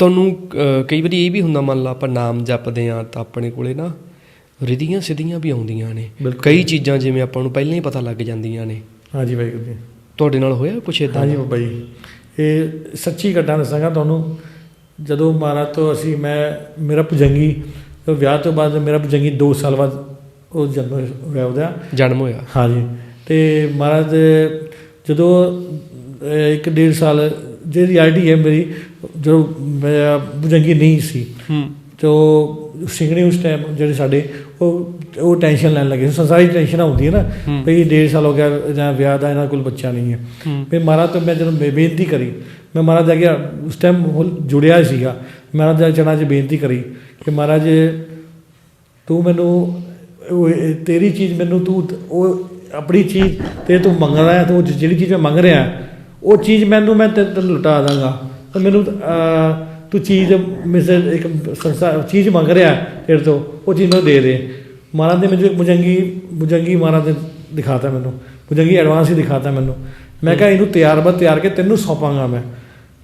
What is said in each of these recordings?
ਤੁਹਾਨੂੰ ਕਈ ਵਾਰੀ ਇਹ ਵੀ ਹੁੰਦਾ ਮੰਨ ਲਾ ਆਪਾਂ ਨਾਮ ਜਪਦੇ ਆ ਤਾਂ ਆਪਣੇ ਕੋਲੇ ਨਾ ਰਿਧੀਆਂ ਸਿੱਧੀਆਂ ਵੀ ਆਉਂਦੀਆਂ ਨੇ। ਕਈ ਚੀਜ਼ਾਂ ਜਿਵੇਂ ਆਪਾਂ ਨੂੰ ਪਹਿਲਾਂ ਹੀ ਪਤਾ ਲੱਗ ਜਾਂਦੀਆਂ ਨੇ। ਹਾਂਜੀ ਵਾਹਿਗੁਰੂ ਜੀ। ਤੁਹਾਡੇ ਨਾਲ ਹੋਇਆ ਕੁਛ ਇਦਾਂ ਹਾਂਜੀ ਬਾਬਾ ਜੀ ਇਹ ਸੱਚੀ ਘਟਨਾ ਦੱਸਾਂਗਾ ਤੁਹਾਨੂੰ ਜਦੋਂ ਮਹਾਰਾਜ ਤੋਂ ਅਸੀਂ ਮੈਂ ਮੇਰਾ ਭੁਜੰਗੀ ਤੋਂ ਵਿਆਹ ਤੋਂ ਬਾਅਦ ਮੇਰਾ ਭੁਜੰਗੀ 2 ਸਾਲ ਬਾਅਦ ਉਹ ਜਨਮ ਹੋਇਆ ਉਹਦਾ। ਜਨਮ ਹੋਇਆ। ਹਾਂਜੀ। ਤੇ ਮਹਾਰਾਜ ਜਦੋਂ ਇੱਕ ਡੇਢ ਸਾਲ ਜਿਹੜੀ ਆਈਡੀ ਹੈ ਮੇਰੀ ਜਦੋਂ ਮੇਰਾ ਭੁਜੰਗੀ ਨਹੀਂ ਸੀ ਹੂੰ। ਤੋ ਸਿੰਘਣੀ ਉਸ ਟਾਈਮ ਜਿਹੜੇ ਸਾਡੇ ਉਹ ਉਹ ਟੈਨਸ਼ਨ ਲੈਣ ਲੱਗੇ। ਸੰਸਾਰੀ ਟੈਨਸ਼ਨ ਹੁੰਦੀ ਹੈ ਨਾ। ਵੀ ਡੇਢ ਸਾਲ ਹੋ ਗਿਆ ਜਾਂ ਵਿਆਹ ਦਾ ਇਹਨਾਂ ਕੋਲ ਬੱਚਾ ਨਹੀਂ ਹੈ। ਫਿਰ ਮਹਾਰਾਜ ਤੋਂ ਮੈਂ ਜਦੋਂ ਬੇਨਤੀ ਕਰੀ ਮੈਂ ਮਹਾਰਾਜ ਜਾ ਕੇ ਉਸ ਟਾਈਮ ਜੁੜਿਆ ਹੀ ਸੀਗਾ। ਮਹਾਰਾਜ ਜਾ ਚਣਾ ਚ ਬੇਨਤੀ ਕਰੀ ਕਿ ਮਹਾਰਾਜ ਤੂੰ ਮੈਨੂੰ ਉਹ ਤੇਰੀ ਚੀਜ਼ ਮੈਨੂੰ ਤੂੰ ਉਹ ਆਪਣੀ ਚੀਜ਼ ਤੇ ਤੂੰ ਮੰਗ ਰਿਹਾ ਹੈ, ਤੂੰ ਜਿਹੜੀ ਚੀਜ਼ ਮੈਂ ਮੰਗ ਰਿਹਾ ਉਹ ਚੀਜ਼ ਮੈਨੂੰ ਮੈਂ ਤੇ ਲੁਟਾ ਦਾਂਗਾ। ਤਾਂ ਮੈਨੂੰ ਤੂੰ ਚੀਜ਼ ਮਿਸ ਇੱਕ ਸੰਸਾਰ ਚੀਜ਼ ਮੰਗ ਰਿਹਾ ਹੈ ਤੇਰੇ ਤੋਂ ਉਹ ਚੀਜ਼ ਮੈਨੂੰ ਦੇ ਦੇ। ਮਹਾਰਾਜ ਨੇ ਮੈਨੂੰ ਇੱਕ ਮੁਜੰਗੀ ਮੁਜੰਗੀ ਮਹਾਰਾਜ ਨੇ ਦਿਖਾਤਾ ਮੈਨੂੰ। ਮੁਜੰਗੀ ਐਡਵਾਂਸ ਹੀ ਦਿਖਾਤਾ ਮੈਨੂੰ। ਮੈਂ ਕਿਹਾ ਇਹਨੂੰ ਤਿਆਰ ਬਾ ਤਿਆਰ ਕੇ ਤੈਨੂੰ ਸੌਂਪਾਂਗਾ ਮੈਂ।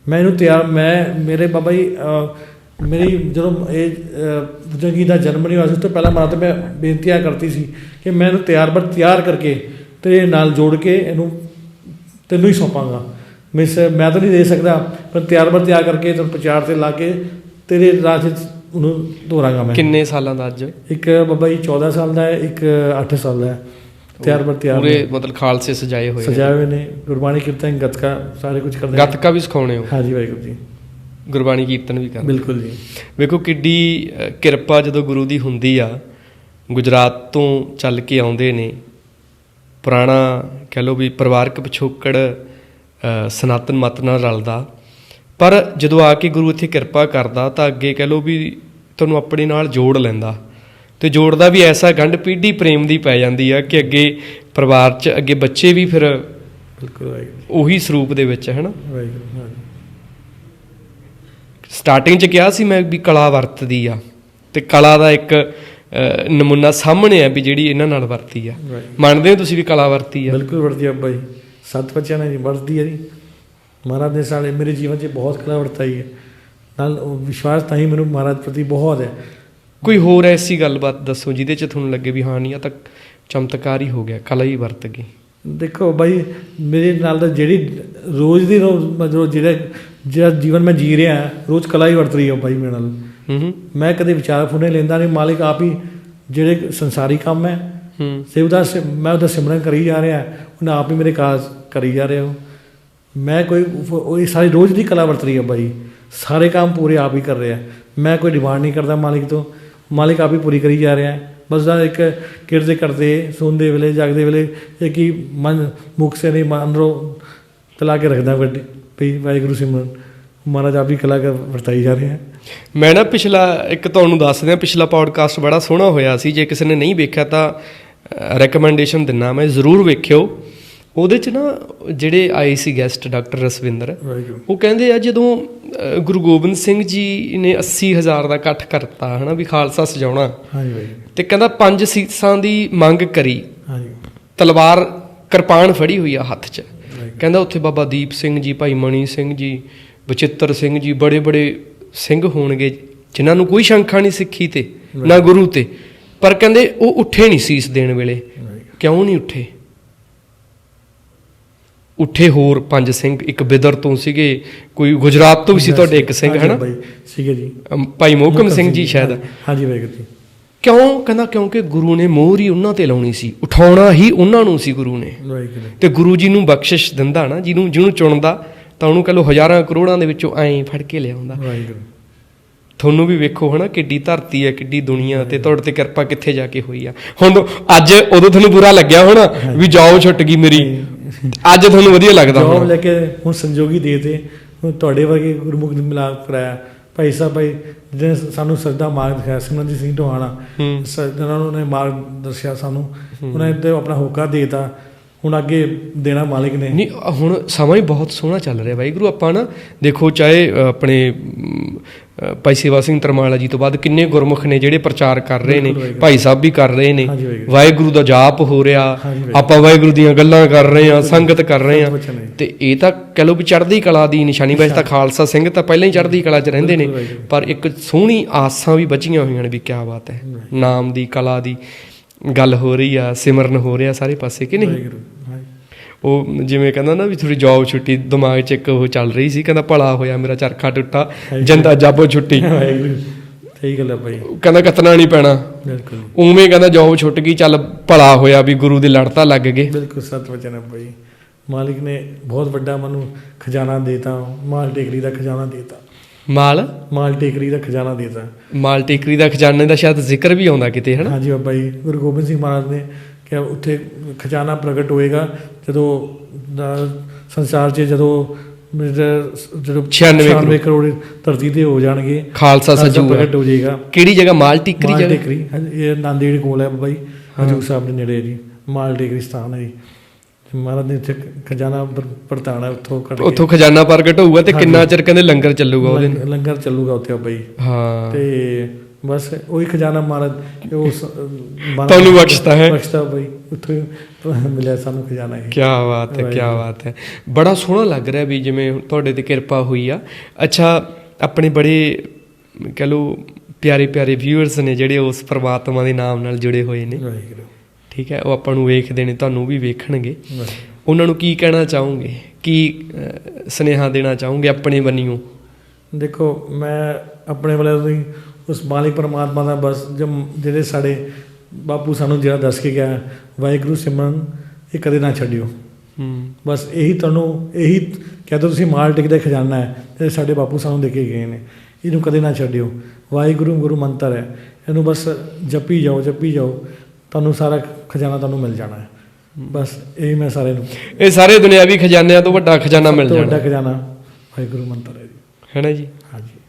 ਮੈਂ ਇਹਨੂੰ ਤਿਆਰ ਮੈਂ ਮੇਰੇ ਬਾਬਾ ਜੀ ਮੇਰੀ ਜਦੋਂ ਇਹ ਅਹ, ਦਾ ਜਨਮ ਨਹੀਂ ਹੋਇਆ ਸੀ ਉਸ ਤੋਂ ਪਹਿਲਾਂ ਮਹਾਰਾਜ ਤੋਂ ਮੈਂ ਬੇਨਤੀਆਂ ਕਰਤੀ ਸੀ ਕਿ ਮੈਂ ਇਹਨੂੰ ਤਿਆਰ ਬਰ ਤਿਆਰ ਕਰਕੇ ਤੇਰੇ ਨਾਲ ਜੋੜ ਕੇ ਇਹਨੂੰ ਤੈਨੂੰ ਹੀ ਸੌਂਪਾਂਗਾ। ਮਿਸ ਮੈਂ ਤਾਂ ਨਹੀਂ ਦੇ ਸਕਦਾ ਪਰ ਤਿਆਰ ਬਰ ਤਿਆਰ ਕਰਕੇ ਤੈਨੂੰ ਪ੍ਰਚਾਰ ਤੇ ਲਾ ਕੇ ਤੇਰੇ ਰਾਹ 'ਚ ਉਹਨੂੰ ਤੋਰਾਂਗਾ ਮੈਂ। ਕਿੰਨੇ ਸਾਲਾਂ ਦਾ ਅੱਜ? ਇੱਕ ਬਾਬਾ ਜੀ 14 ਸਾਲ ਦਾ ਹੈ ਇੱਕ 8 ਸਾਲ ਦਾ ਹੈ। ਤਿਆਰ ਬਰ ਤਿਆਰ ਪੂਰੇ। ਮਤਲਬ ਖਾਲਸੇ ਸਜਾਏ ਹੋਏ। ਸਜਾਏ ਹੋਏ ਨੇ ਗੁਰਬਾਣੀ ਕੀਰਤਨ ਗੱਤਕਾ ਸਾਰੇ ਕੁਝ ਕਰਦੇ। ਗੱਤਕਾ ਵੀ ਸਿਖਾਉਣੇ ਹੋ? ਹਾਂਜੀ ਵਾਹਿਗੁਰੂ ਜੀ। ਗੁਰਬਾਣੀ ਕੀਰਤਨ ਵੀ ਕਰਦੇ। ਬਿਲਕੁਲ ਜੀ। ਵੇਖੋ ਕਿੱਡੀ ਕਿਰਪਾ ਜਦੋਂ ਗੁਰੂ ਦੀ ਹੁੰਦੀ ਆ ਗੁਜਰਾਤ ਤੋਂ ਚੱਲ ਕੇ ਆਉਂਦੇ ਨੇ ਪੁਰਾਣਾ ਕਹਿ ਲਓ ਵੀ ਪਰਿਵਾਰਕ ਪਿਛੋਕੜ ਸਨਾਤਨ ਮਤ ਨਾਲ ਰਲਦਾ। ਪਰ ਜਦੋਂ ਆ ਕੇ ਗੁਰੂ ਇੱਥੇ ਕਿਰਪਾ ਕਰਦਾ ਤਾਂ ਅੱਗੇ ਕਹਿ ਲਓ ਵੀ ਤੁਹਾਨੂੰ ਆਪਣੇ ਨਾਲ ਜੋੜ ਲੈਂਦਾ। ਤੇ ਜੋੜਦਾ ਵੀ ਐਸਾ ਗੰਢ ਪੀਢੀ ਪ੍ਰੇਮ ਦੀ ਪੈ ਜਾਂਦੀ ਆ ਕਿ ਅੱਗੇ ਪਰਿਵਾਰ 'ਚ ਅੱਗੇ ਬੱਚੇ ਵੀ ਫਿਰ ਬਿਲਕੁਲ ਉਹੀ ਸਰੂਪ ਦੇ ਵਿੱਚ ਹੈ ਨਾ ਸਟਾਰਟਿੰਗ 'ਚ ਕਿਹਾ ਸੀ ਮੈਂ ਵੀ ਕਲਾ ਵਰਤਦੀ ਆ। ਤੇ ਕਲਾ ਦਾ ਇੱਕ ਨਮੂਨਾ ਸਾਹਮਣੇ ਆ ਵੀ ਜਿਹੜੀ ਇਹਨਾਂ ਨਾਲ ਵਰਤੀ ਆ। ਮੰਨਦੇ ਹੋ ਤੁਸੀਂ ਵੀ ਕਲਾ ਵਰਤੀ ਆ? ਬਿਲਕੁਲ ਵਰਦੀ ਅੱਬਾ ਜੀ ਸੱਤ ਬੱਚਿਆਂ ਨੇ ਜੀ ਵਰਦੀ ਹੈ ਜੀ। ਮਹਾਰਾਜ ਨੇ ਸਾਡੇ ਮੇਰੇ ਜੀਵਨ 'ਚ ਬਹੁਤ ਕਲਾ ਵਰਤਾਈ ਹੈ। ਨਾਲ ਉਹ ਵਿਸ਼ਵਾਸ ਤਾਂ ਹੀ ਮੈਨੂੰ ਮਹਾਰਾਜ ਪ੍ਰਤੀ ਬਹੁਤ ਹੈ। ਕੋਈ ਹੋਰ ਐਸੀ ਗੱਲਬਾਤ ਦੱਸੋ ਜਿਹਦੇ 'ਚ ਤੁਹਾਨੂੰ ਲੱਗੇ ਵੀ ਹਾਂ ਨਹੀਂ ਆ ਤਾਂ ਚਮਤਕਾਰ ਹੀ ਹੋ ਗਿਆ ਕਲਾ ਹੀ ਵਰਤ ਗਈ। ਦੇਖੋ ਬਾਈ ਮੇਰੇ ਨਾਲ ਤਾਂ ਜਿਹੜੀ ਰੋਜ਼ ਦੀ ਰੋਜ਼ ਮਤਲਬ ਜਿਹੜਾ ਜਿਹੜਾ ਜੀਵਨ ਮੈਂ ਜੀ ਰਿਹਾ ਰੋਜ਼ ਕਲਾ ਹੀ ਵਰਤ ਰਹੀ ਹੈ ਬਾਈ ਮੇਰੇ ਨਾਲ। ਹੂੰ ਮੈਂ ਕਦੇ ਵਿਚਾਰ ਫੁਨੇ ਲੈਂਦਾ ਨਹੀਂ ਮਾਲਿਕ ਆਪ ਹੀ ਜਿਹੜੇ ਸੰਸਾਰੀ ਕੰਮ ਹੈ ਹੂੰ। ਸੇ ਉਹਦਾ ਮੈਂ ਉਹਦਾ ਸਿਮਰਨ ਕਰੀ ਜਾ ਰਿਹਾ ਉਹਨੇ ਆਪ ਹੀ ਮੇਰੇ ਕਾਜ ਕਰੀ ਜਾ ਰਿਹਾ। ਮੈਂ ਕੋਈ ਉਹ ਇਹ ਸਾਰੀ ਰੋਜ਼ ਦੀ ਕਲਾ ਵਰਤ ਰਹੀ ਹੈ ਬਾਈ। ਸਾਰੇ ਕੰਮ ਪੂਰੇ ਆਪ ਹੀ ਕਰ ਰਿਹਾ। ਮੈਂ ਕੋਈ ਡਿਮਾਂਡ ਨਹੀਂ ਕਰਦਾ ਮਾਲਿਕ ਤੋਂ। ਮਾਲਿਕ ਆਪ ਹੀ ਪੂਰੀ ਕਰੀ ਜਾ ਰਿਹਾ। ਬਸ ਦਾ ਇੱਕ ਕਿਰਦੇ ਕਰਦੇ ਸੌਂਦੇ ਵੇਲੇ ਜਾਗਦੇ ਵੇਲੇ ਇਹ ਕੀ ਮਨ ਮੁਖ ਸੇ ਨਹੀਂ ਮਨ ਰੋ ਚਲਾ ਕੇ ਰੱਖਦਾ ਵੱਡੀ ਵੀ ਵਾਹਿਗੁਰੂ ਸਿਮਰਨ। ਮਹਾਰਾਜ ਆਪ ਹੀ ਕਲਾ ਕਰ ਵਰਤਾਈ ਜਾ ਰਿਹਾ। ਹੈ ਮੈਂ ਨਾ ਪਿਛਲਾ ਇੱਕ ਤੁਹਾਨੂੰ ਦੱਸ ਦਿਆਂ ਪਿਛਲਾ ਪੌਡਕਾਸਟ ਬੜਾ ਸੋਹਣਾ ਹੋਇਆ ਸੀ। ਜੇ ਕਿਸੇ ਨੇ ਨਹੀਂ ਵੇਖਿਆ ਤਾਂ ਰეკਮੈਂਡੇਸ਼ਨ ਦਿੰਨਾ ਮੈਂ ਜ਼ਰੂਰ ਵੇਖਿਓ। ਉਹਦੇ ਚ ਨਾ ਜਿਹੜੇ ਆਏ ਸੀ ਗੈਸਟ ਡਾਕਟਰ ਰਸਵਿੰਦਰ ਉਹ ਕਹਿੰਦੇ ਆ ਜਦੋਂ ਗੁਰੂ ਗੋਬਿੰਦ ਸਿੰਘ ਜੀ ਨੇ 80000 ਦਾ ਇਕੱਠ ਕਰਤਾ ਹਨਾ ਵੀ ਖਾਲਸਾ ਸਜਾਉਣਾ। ਹਾਂਜੀ ਤੇ ਕਹਿੰਦਾ ਪੰਜ ਸੀਸਾਂ ਦੀ ਮੰਗ ਕਰੀ। ਹਾਂਜੀ। ਤਲਵਾਰ ਕਿਰਪਾਨ ਫੜੀ ਹੋਈ ਆ ਹੱਥ 'ਚ। ਕਹਿੰਦਾ ਉੱਥੇ ਬਾਬਾ ਦੀਪ ਸਿੰਘ ਜੀ ਭਾਈ ਮਣੀ ਸਿੰਘ ਜੀ ਬਚਿੱਤਰ ਸਿੰਘ ਜੀ ਬੜੇ ਬੜੇ ਸਿੰਘ ਹੋਣਗੇ ਜਿਨ੍ਹਾਂ ਨੂੰ ਕੋਈ ਸ਼ੰਕਾ ਨਹੀਂ ਸਿੱਖੀ ਤੇ ਨਾ ਗੁਰੂ ਤੇ। ਪਰ ਕਹਿੰਦੇ ਉਹ ਉੱਠੇ ਨਹੀਂ ਸੀਸ ਦੇਣ ਵੇਲੇ। ਕਿਉਂ ਨਹੀਂ ਉੱਠੇ? ਉੱਠੇ ਹੋਰ ਪੰਜ ਸਿੰਘ ਇੱਕ ਬਿਦਰ ਤੋਂ ਸੀਗੇ ਕੋਈ ਗੁਜਰਾਤ ਤੋਂ ਵੀ ਸੀ ਤੁਹਾਡੇ ਇੱਕ ਸਿੰਘ ਹਨਾ? ਸੀਗੇ ਜੀ। ਭਾਈ ਮੋਹਕਮ ਸਿੰਘ ਜੀ ਸ਼ਾਇਦ। ਹਾਂਜੀ ਵਾਹਿਗੁਰੂ ਜੀ। ਕਿਉਂ? ਕਹਿੰਦਾ ਕਿਉਂਕਿ ਗੁਰੂ ਨੇ ਮੋਹਰ ਹੀ ਉਹਨਾਂ ਤੇ ਲਾਉਣੀ ਸੀ ਉਠਾਉਣਾ ਹੀ ਉਹਨਾਂ ਨੂੰ ਸੀ ਗੁਰੂ ਨੇ। ਤੇ ਗੁਰੂ ਜੀ ਨੂੰ ਬਖਸ਼ਿਸ਼ ਦਿੰਦਾ ਨਾ ਜਿਹਨੂੰ ਜਿਹਨੂੰ ਚੁਣਦਾ ਤਾਂ ਉਹਨੂੰ ਕਹ ਲੋ ਹਜ਼ਾਰਾਂ ਕਰੋੜਾਂ ਦੇ ਵਿੱਚੋਂ ਐਂ ਫੜ ਕੇ ਲਿਆਉਂਦਾ। ਵਾਹਿਗੁਰੂ ਤੁਹਾਨੂੰ ਵੀ ਵੇਖੋ ਹਨਾ ਕਿੱਡੀ ਧਰਤੀ ਹੈ ਕਿੱਡੀ ਦੁਨੀਆ ਤੇ ਤੁਹਾਡੇ ਤੇ ਕਿਰਪਾ ਕਿੱਥੇ ਜਾ ਕੇ ਹੋਈ ਆ। ਹੁਣ ਅੱਜ ਉਦੋਂ ਤੁਹਾਨੂੰ ਬੁਰਾ ਲੱਗਿਆ ਹੋਣਾ ਵੀ ਜਾਓ ਛੁੱਟ ਗਈ ਮੇਰੀ। ਅੱਜ ਤੁਹਾਨੂੰ ਵਧੀਆ ਲੱਗਦਾ ਜੋਬ ਹੋਣਾ। ਲੈ ਕੇ ਹੁਣ ਸੰਜੋਗੀ ਦੇ ਤੇ ਤੁਹਾਡੇ ਵਰਗੇ ਗੁਰਮੁਖ ਨੂੰ ਮਿਲਾਪ ਕਰਾਇਆ। ਭਾਈ ਸਾਹਿਬ ਭਾਈ ਜਿਹਨੇ ਸਾਨੂੰ ਸਜਦਾ ਮਾਰਗ ਦਿਖਾਇਆ ਸਿਮਰਨਜੀਤ ਸਿੰਘ ਢੋਹਾਣਾ ਸਜਣਾ ਨੇ ਮਾਰਗ ਦੱਸਿਆ ਸਾਨੂੰ। ਉਹਨਾਂ ਨੇ ਤੇ ਆਪਣਾ ਹੋਕਾ ਦੇਤਾ। ਹੁਣ ਅੱਗੇ ਦੇਣਾ ਮਾਲਿਕ ਨੇ ਨਹੀਂ ਹੁਣ ਸਮਾਂ ਹੀ ਬਹੁਤ ਸੋਹਣਾ ਚੱਲ ਰਿਹਾ ਵਾਹਿਗੁਰੂ ਆਪਾਂ ਨਾ ਦੇਖੋ ਚਾਹੇ ਆਪਣੇ ਭਾਈ ਸੇਵਾ ਸਿੰਘ ਤਰਮਾਲਾ ਜੀ ਤੋਂ ਬਾਅਦ ਕਿੰਨੇ ਗੁਰਮੁਖ ਨੇ ਜਿਹੜੇ ਪ੍ਰਚਾਰ ਕਰ ਰਹੇ ਨੇ। ਭਾਈ ਸਾਹਿਬ ਵੀ ਕਰ ਰਹੇ ਨੇ ਵਾਹਿਗੁਰੂ। ਦਾ ਜਾਪ ਹੋ ਰਿਹਾ। ਆਪਾਂ ਵਾਹਿਗੁਰੂ ਦੀਆਂ ਗੱਲਾਂ ਕਰ ਰਹੇ ਹਾਂ ਸੰਗਤ ਕਰ ਰਹੇ ਹੈ। ਤੇ ਇਹ ਤਾਂ ਕਹ ਲਓ ਵੀ ਚੜ੍ਹਦੀ ਕਲਾ ਦੀ ਨਿਸ਼ਾਨੀ ਵੈਸੇ ਤਾਂ ਖਾਲਸਾ ਸਿੰਘ ਤਾਂ ਪਹਿਲਾਂ ਹੀ ਚੜ੍ਹਦੀ ਕਲਾ 'ਚ ਰਹਿੰਦੇ ਨੇ। ਪਰ ਇੱਕ ਸੋਹਣੀ ਆਸਾਂ ਵੀ ਬਚੀਆਂ ਹੋਈਆਂ ਨੇ ਵੀ ਕਿਆ ਬਾਤ ਹੈ ਨਾਮ ਦੀ ਕਲਾ ਦੀ ਗੱਲ ਹੋ ਰਹੀ ਆ ਸਿਮਰਨ ਹੋ ਰਿਹਾ ਸਾਰੇ ਪਾਸੇ ਕਿ ਨਹੀਂ। ਉਹ ਜਿਵੇਂ ਕਹਿੰਦਾ ਨਾ ਵੀ ਥੋੜੀ ਜੌਬ ਛੁੱਟੀ ਦਿਮਾਗ 'ਚ ਇੱਕ ਉਹ ਚੱਲ ਰਹੀ ਸੀ ਕਹਿੰਦਾ ਭਲਾ ਹੋਇਆ ਮੇਰਾ ਚਰਖਾ ਟੁੱਟਾ ਜੰਦਾ ਜਾਬੋ ਛੁੱਟੀ। ਸਹੀ ਗੱਲ ਹੈ ਭਾਈ। ਕਹਿੰਦਾ ਕਤਨਾ ਨਹੀਂ ਪੈਣਾ। ਬਿਲਕੁਲ। ਉਵੇਂ ਕਹਿੰਦਾ ਜੌਬ ਛੁੱਟ ਗਈ ਚੱਲ ਭਲਾ ਹੋਇਆ ਵੀ ਗੁਰੂ ਦੇ ਲੜ ਤਾਂ ਲੱਗ ਗਏ। ਬਿਲਕੁਲ ਸਤ ਵਚਨ ਹੈ ਭਾਈ। ਮਾਲਿਕ ਨੇ ਬਹੁਤ ਵੱਡਾ ਮੈਨੂੰ ਖਜ਼ਾਨਾ ਦੇਤਾ ਮਾਲ ਟੇਕਰੀ ਦਾ ਖਜ਼ਾਨਾ ਦੇਤਾ। ਮਾਲ? ਮਾਲ ਟੇਕਰੀ ਦਾ ਖਜ਼ਾਨਾ ਦੇਤਾ। ਮਾਲ ਟੇਕਰੀ ਦਾ ਖਜ਼ਾਨੇ ਦਾ ਸ਼ਾਇਦ ਜ਼ਿਕਰ ਵੀ ਆਉਂਦਾ ਕਿਤੇ ਹਨਾ? ਹਾਂਜੀ ਬਾਬਾ ਜੀ ਗੁਰੂ ਗੋਬਿੰਦ ਸਿੰਘ ਮਹਾਰਾਜ ਨੇ ਕਿ ਉੱਥੇ ਖਜ਼ਾਨਾ ਪ੍ਰਗਟ ਹੋਏਗਾ ਜਦੋਂ ਸੰਸਾਰ 'ਚ ਜਦੋਂ ਜਦੋਂ 96 96 ਕਰੋੜ। ਧਰਤੀ ਤੇ ਹੋ ਜਾਣਗੇ ਖਾਲਸਾ ਸਜੂਗਾ ਪ੍ਰਗਟ ਹੋ ਜਾਏਗਾ। ਕਿਹੜੀ ਜਗ੍ਹਾ? ਮਾਲ ਟਿਕਰੀ ਮਾਲ ਜਗ੍ਹਾ? ਟੇਕਰੀ। ਇਹ ਨਾਂਦੇੜ ਕੋਲ ਹੈ ਜੀ ਹਜੂਰ ਸਾਹਿਬ ਦੇ ਨੇੜੇ ਜੀ। ਮਾਲ ਟੇਕਰੀ ਸਥਾਨ ਹੈ ਜੀ। ਮਹਾਰਾਜ ਨੇ ਇੱਥੇ ਖਜ਼ਾਨਾ ਵਰਤਾਉਣਾ ਉੱਥੋਂ ਕੱਢ ਉੱਥੋਂ ਖਜ਼ਾਨਾ ਪ੍ਰਗਟ ਹੋਊਗਾ ਤੇ ਕਿੰਨਾ ਚਿਰ ਕਹਿੰਦੇ ਲੰਗਰ ਚੱਲੂਗਾ ਉਹਦੇ ਲੰਗਰ ਚੱਲੂਗਾ ਉੱਥੇ ਜੀ। ਹਾਂ। ਤੇ ਬਸ ਉਹੀ ਖਜ਼ਾਨਾ ਮਹਾਰਾਜ ਉਸ ਤੁਹਾਨੂੰ ਬਖਸ਼ਤਾ ਹੈ। ਬਖਸ਼ਤਾ ਬਈ ਉੱਥੇ ਮਿਲਿਆ ਸਾਨੂੰ ਖਜ਼ਾਨਾ ਇਹ। ਕੀ ਬਾਤ ਹੈ ਕੀ ਬਾਤ ਹੈ। ਬੜਾ ਸੋਹਣਾ ਲੱਗ ਰਿਹਾ ਵੀ ਜਿਵੇਂ ਤੁਹਾਡੇ ਤੇ ਕਿਰਪਾ ਹੋਈ ਆ। ਅੱਛਾ ਆਪਣੇ ਬੜੇ ਕਹ ਲਓ ਪਿਆਰੇ ਪਿਆਰੇ ਵਿਊਅਰਸ ਨੇ ਜਿਹੜੇ ਉਸ ਪ੍ਰਮਾਤਮਾ ਦੇ ਨਾਮ ਨਾਲ ਜੁੜੇ ਹੋਏ ਨੇ। ਠੀਕ ਹੈ ਉਹ ਆਪਾਂ ਨੂੰ ਵੇਖਦੇ ਨੇ ਤੁਹਾਨੂੰ ਵੀ ਵੇਖਣਗੇ। ਉਹਨਾਂ ਨੂੰ ਕੀ ਕਹਿਣਾ ਚਾਹੋਗੇ? ਕੀ ਸੁਨੇਹਾ ਦੇਣਾ ਚਾਹੋਗੇ ਆਪਣੇ ਬੰਨਿਓ ਦੇਖੋ ਮੈਂ ਆਪਣੇ ਵੱਲੋਂ ਉਸ ਮਾਲਿਕ ਪਰਮਾਤਮਾ ਦਾ ਬਸ ਜਿਹੜੇ ਸਾਡੇ ਬਾਪੂ ਸਾਨੂੰ ਜਿਹੜਾ ਦੱਸ ਕੇ ਗਿਆ ਵਾਹਿਗੁਰੂ ਸਿਮਰਨ ਇਹ ਕਦੇ ਨਾ ਛੱਡਿਓ। ਹੂੰ। ਬਸ ਇਹੀ ਤੁਹਾਨੂੰ ਇਹੀ ਕਹਿੰਦੇ ਤੁਸੀਂ ਮਾਲ ਟਿਕਦਾ ਖਜ਼ਾਨਾ ਹੈ ਤੇ ਸਾਡੇ ਬਾਪੂ ਸਾਨੂੰ ਦੇ ਕੇ ਗਏ ਨੇ। ਇਹਨੂੰ ਕਦੇ ਨਾ ਛੱਡਿਓ। ਵਾਹਿਗੁਰੂ ਗੁਰੂ ਮੰਤਰ ਹੈ। ਇਹਨੂੰ ਬਸ ਜਪੀ ਜਾਓ ਜਪੀ ਜਾਓ। ਤੁਹਾਨੂੰ ਸਾਰਾ ਖਜ਼ਾਨਾ ਤੁਹਾਨੂੰ ਮਿਲ ਜਾਣਾ ਹੈ। ਬਸ ਇਹ ਮੈਂ ਸਾਰੇ ਨੂੰ ਇਹ ਸਾਰੇ ਦੁਨਿਆਵੀ ਖਜ਼ਾਨਿਆਂ ਤੋਂ ਵੱਡਾ ਖਜ਼ਾਨਾ ਮਿਲ ਜਾਣਾ ਵੱਡਾ ਖਜ਼ਾਨਾ ਵਾਹਿਗੁਰੂ ਮੰਤਰ ਹੈ ਜੀ। ਹੈ ਨਾ ਜੀ?